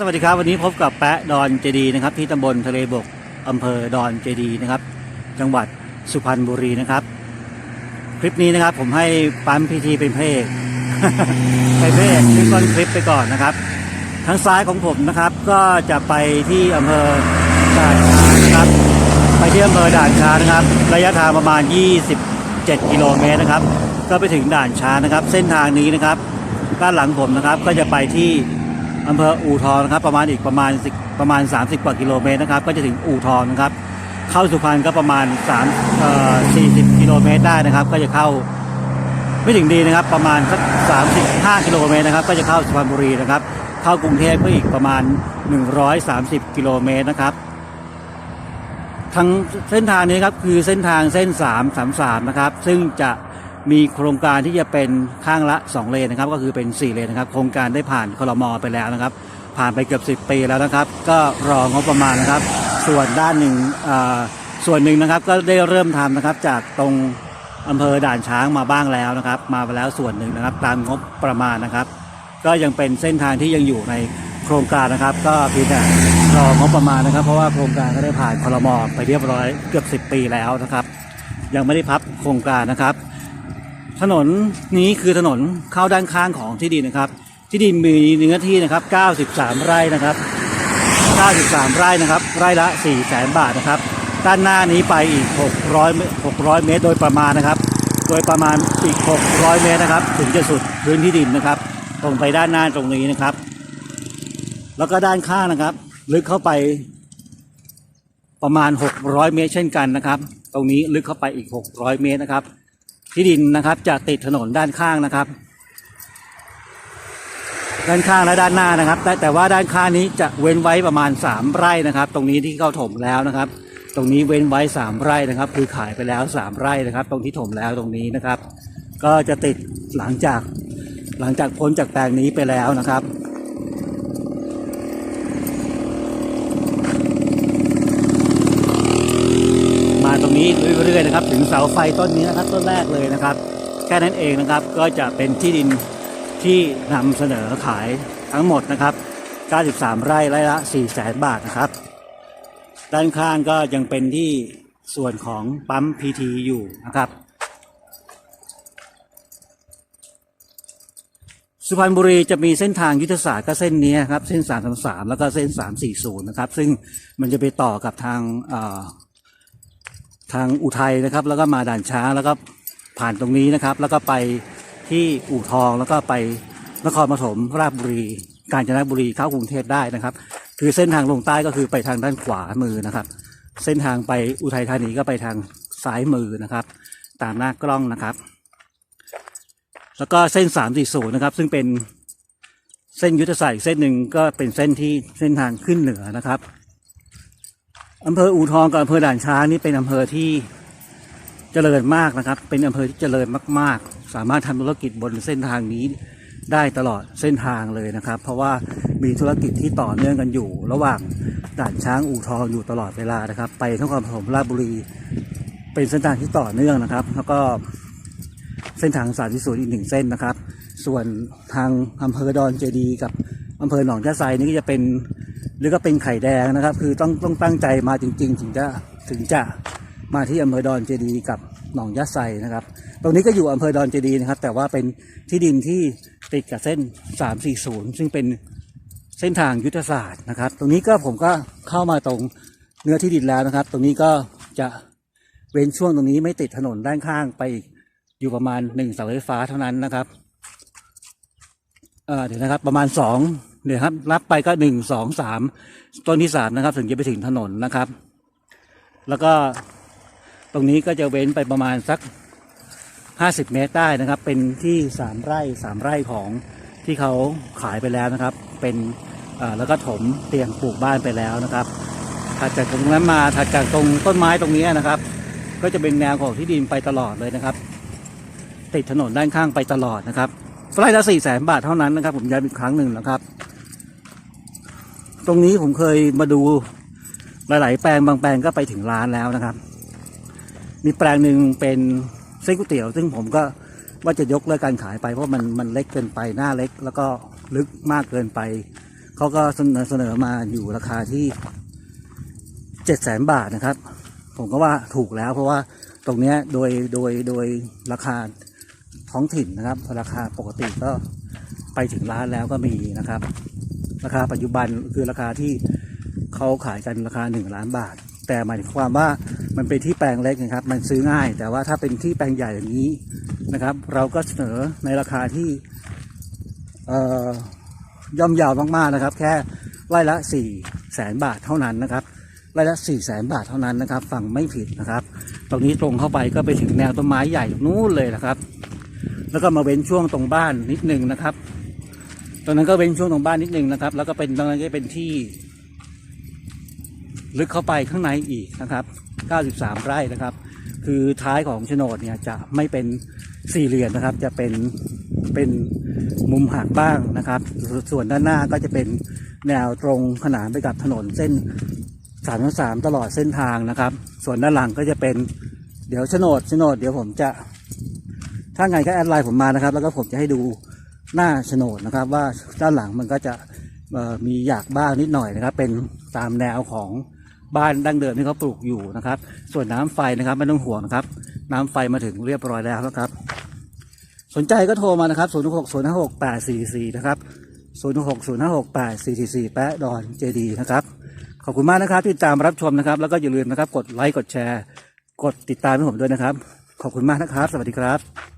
สวัสดีครับวันนี้พบกับแปะดอนเจดีนะครับ ที่ตำบลทะเลบกอำเภอดอนเจดีนะครับ จังหวัดสุพรรณบุรีนะครับ คลิปนี้นะครับผมให้ปั๊มพีทีเป็นพระเอกเป็นพรเอกคลิปต้นคลิปไปก่อนนะครับ ทางซ้ายของผมนะครับ ก็จะไปที่อำเภอด่านช้างนะครับ ไปที่อำเภอด่านช้างนะครับ ระยะทางประมาณ 27 กิโลเมตรนะครับ ก็ไปถึงด่านช้างนะครับ เส้นทางนี้นะครับ ด้านหลังผมนะครับก็จะไปที่ อำเภออู่ทองนะครับประมาณอีกประมาณ10ประมาณ 30 กว่ากิโลเมตรนะครับ ก็จะถึงอู่ทองนะครับ เข้าสุพรรณก็ประมาณ3เอ่อ40 กิโลเมตรได้นะครับ ก็จะเข้าไม่ถึงดีนะครับ ประมาณสัก35 กิโลเมตรนะครับ ก็จะเข้าสุพรรณบุรีนะครับ เข้ากรุงเทพก็อีกประมาณ 130 กิโลเมตรนะครับทั้งเส้นทางนี้ครับคือเส้นทางเส้น 333 นะครับ ซึ่งจะ มีโครงการที่จะเป็นข้างละ 2 เลนนะครับ ก็คือเป็น 4 เลนนะครับ โครงการได้ผ่านคลมอไปแล้วนะครับ ผ่านไปเกือบ 10 ปีแล้วนะครับ ก็รองบประมาณนะครับ ส่วนด้านหนึ่งอ่าส่วนหนึ่งนะครับก็ได้เริ่มทำนะครับจากตรงอำเภอด่านช้างมาบ้างแล้วนะครับ มาไปแล้วส่วนหนึ่งนะครับ ตามงบประมาณนะครับ ก็ยังเป็นเส้นทางที่ยังอยู่ในโครงการนะครับ ก็เพียงแต่รองบประมาณนะครับ เพราะว่าโครงการก็ได้ผ่านคลมอไปเรียบร้อยเกือบ 10 ปีแล้วนะครับ ยังไม่ได้พับโครงการนะครับ ถนนนี้คือถนนเข้าด้านข้างของที่ดินนะครับ ที่ดินมีเนื้อที่นะครับ 93 ไร่นะครับ 93 ไร่นะครับ ไร่ละ4แสนบาทนะครับ ด้านหน้านี้ไปอีก 600 600 เมตรโดยประมาณนะครับ โดยประมาณอีก 600 เมตรนะครับ ถึงจะสุดพื้นที่ดินนะครับ ตรงไปด้านหน้าตรงนี้นะครับ แล้วก็ด้านข้างนะครับ ลึกเข้าไปประมาณ 600 เมตรเช่นกันนะครับ ตรงนี้ลึกเข้าไปอีก 600 เมตรนะครับ ที่ดินนะครับจะติดถนนด้านข้างนะครับ ด้านข้างและด้านหน้านะครับแต่แต่ว่าด้านข้างนี้จะเว้นไว้ประมาณ 3 ไร่นะครับ ตรงนี้ที่เขาถมแล้วนะครับ ตรงนี้เว้นไว้ 3 ไร่นะครับ คือขายไปแล้ว 3 ไร่นะครับ ตรงที่ถมแล้วตรงนี้นะครับ ก็จะติดหลังจากหลังจากพ้นจากแปลงนี้ไปแล้วนะครับ มาตรงนี้ เรื่อยๆนะครับ ถึงเสาไฟต้นนี้นะครับต้นแรกเลยนะครับ แค่นั้นเองนะครับก็จะเป็นที่ดินที่นำเสนอขายทั้งหมดนะครับ 93 ไร่ไร่ละ4แสนบาทนะครับ ด้านข้างก็ยังเป็นที่ส่วนของปั๊มพีทีอยู่นะครับสุพรรณบุรีจะมีเส้นทางยุทธศาสตร์ก็เส้นนี้ครับเส้น 333 แล้วก็เส้น 340 นะครับ ซึ่งมันจะไปต่อกับทางอ ทางอุทัยนะครับ แล้วก็มาด่านช้างแล้วก็ผ่านตรงนี้นะครับ แล้วก็ไปที่อู่ทองแล้วก็ไปนครปฐมราชบุรี กาญจนบุรีเข้ากรุงเทพได้นะครับ คือเส้นทางลงใต้ก็คือไปทางด้านขวามือนะครับ เส้นทางไปอุทัยธานีก็ไปทางซ้ายมือนะครับ ตามหน้ากล้องนะครับ แล้วก็เส้น340นะครับ ซึ่งเป็นเส้นยุทธศาสตร์อีกเส้นหนึ่งก็เป็นเส้นที่เส้นทางขึ้นเหนือนะครับ อำเภออู่ทองกับอำเภอด่านช้างนี่เป็นอำเภอที่เจริญมากนะครับ เป็นอำเภอที่เจริญมาก ๆ สามารถทำธุรกิจบนเส้นทางนี้ได้ตลอดเส้นทางเลยนะครับ เพราะว่ามีธุรกิจที่ต่อเนื่องกันอยู่ ระหว่างด่านช้างอู่ทองอยู่ตลอดเวลานะครับ ไปนครปฐมราชบุรี เป็นเส้นทางที่ต่อเนื่องนะครับ แล้วก็เส้นทางสายที่สุดอีกหนึ่งเส้นนะครับ ส่วนทางอำเภอดอนเจดีกับอำเภอหนองยะไซนี่ก็จะเป็น หรือก็เป็นไข่แดงนะครับ คือต้องต้องตั้งใจมาจริง ๆ ถึงจะถึงจะมาที่อำเภอดอนเจดีกับหนองยะไซนะครับ ตรงนี้ก็อยู่อำเภอดอนเจดีนะครับ แต่ว่าเป็นที่ดินที่ติดกับเส้น 340 ซึ่งเป็นเส้นทางยุทธศาสตร์นะครับ ตรงนี้ก็ผมก็เข้ามาตรงเนื้อที่ดินแล้วนะครับ ตรงนี้ก็จะเว้นช่วงตรงนี้ไม่ติดถนนด้านข้างไปอยู่ประมาณหนึ่งเสาไฟฟ้าเท่านั้นนะครับเเดี๋ยวนะครับประมาณสอง เดี๋ยวครับรับไปก็หนึ่งสองสามต้นที่สามนะครับ ถึงจะไปถึงถนนนะครับ แล้วก็ตรงนี้ก็จะเว้นไปประมาณสักห้าสิบเมตรได้นะครับ เป็นที่สามไร่สามไร่ของที่เขาขายไปแล้วนะครับ เป็นแล้วก็ถมเตียงปลูกบ้านไปแล้วนะครับถัดจากตรงนั้นมาถัดจากตรงต้นไม้ตรงนี้นะครับ ก็จะเป็นแนวของที่ดินไปตลอดเลยนะครับ ติดถนนด้านข้างไปตลอดนะครับไร่ละสี่แสนบาทเท่านั้นนะครับ ผมย้ำอีกครั้งหนึ่งนะครับ ตรงนี้ผมเคยมาดูหลาย ๆ แปลงบางแปลงก็ไปถึงล้านแล้วนะครับ มีแปลงหนึ่งเป็นเส้นก๋วยเตี๋ยว ซึ่งผมก็ว่าจะยกเลิกการขายไปเพราะมันมันเล็กเกินไปหน้าเล็ก แล้วก็ลึกมากเกินไปเขาก็เสนอเสนอมาอยู่ราคาที่เจ็ดแสนบาทนะครับ ผมก็ว่าถูกแล้วเพราะว่าตรงเนี้ยโดยโดยโดยราคาท้องถิ่นนะครับ ราคาปกติก็ไปถึงล้านแล้วก็มีนะครับ ราคาปัจจุบันคือราคาที่เขาขายกันราคาหนึ่งล้านบาท แต่หมายความว่ามันเป็นที่แปลงเล็กนะครับ มันซื้อง่าย แต่ว่าถ้าเป็นที่แปลงใหญ่อย่างนี้นะครับ เราก็เสนอในราคาที่เอ่อย่อมยาวมากๆนะครับ แค่ไร่ละ4ี่แสนบาทเท่านั้นนะครับไร่ละ4ี่แสนบาทเท่านั้นนะครับฟังไม่ผิดนะครับ ตรงนี้ตรงเข้าไปก็ไปถึงแนวต้นไม้ใหญ่นู้นเลยนะครับ แล้วก็มาเว้นช่วงตรงบ้านนิดนึงนะครับ ตรงนั้นก็เป็นช่วงตรงบ้านนิดนึงนะครับ แล้วก็เป็นตรงนั้นก็เป็นที่ ลึกเข้าไปข้างในอีกนะครับ 93 ไร่นะครับ คือท้ายของโฉนดเนี่ยจะไม่เป็นสี่เหลี่ยมนะครับ จะเป็นเป็นมุมหักบ้างนะครับ ส่วนด้านหน้าก็จะเป็นแนวตรงขนานไปกับถนนเส้น333ตลอดเส้นทางนะครับ ส่วนด้านหลังก็จะเป็นเดี๋ยวโฉนดโฉนด เดี๋ยวผมจะถ้าไงก็แอดไลน์ผมมานะครับ แล้วก็ผมจะให้ดู หน้าโฉนดนะครับ ว่าด้านหลังมันก็จะมีหยากบ้างนิดหน่อยนะครับ เป็นตามแนวของบ้านดั้งเดิมที่เขาปลูกอยู่นะครับ ส่วนน้ำไฟนะครับไม่ต้องห่วงนะครับ น้ำไฟมาถึงเรียบร้อยแล้วนะครับ สนใจก็โทรมานะครับ0 6 0 5 6 8 4 4นะครับ0 6 0 5 6 8 4 4 4 แปะดอนเจดีนะครับ ขอบคุณมากนะครับที่ตามรับชมนะครับ แล้วก็อย่าลืมนะครับ กดไลค์กดแชร์ กดติดตามให้ผมด้วยนะครับ ขอบคุณมากนะครับ สวัสดีครับ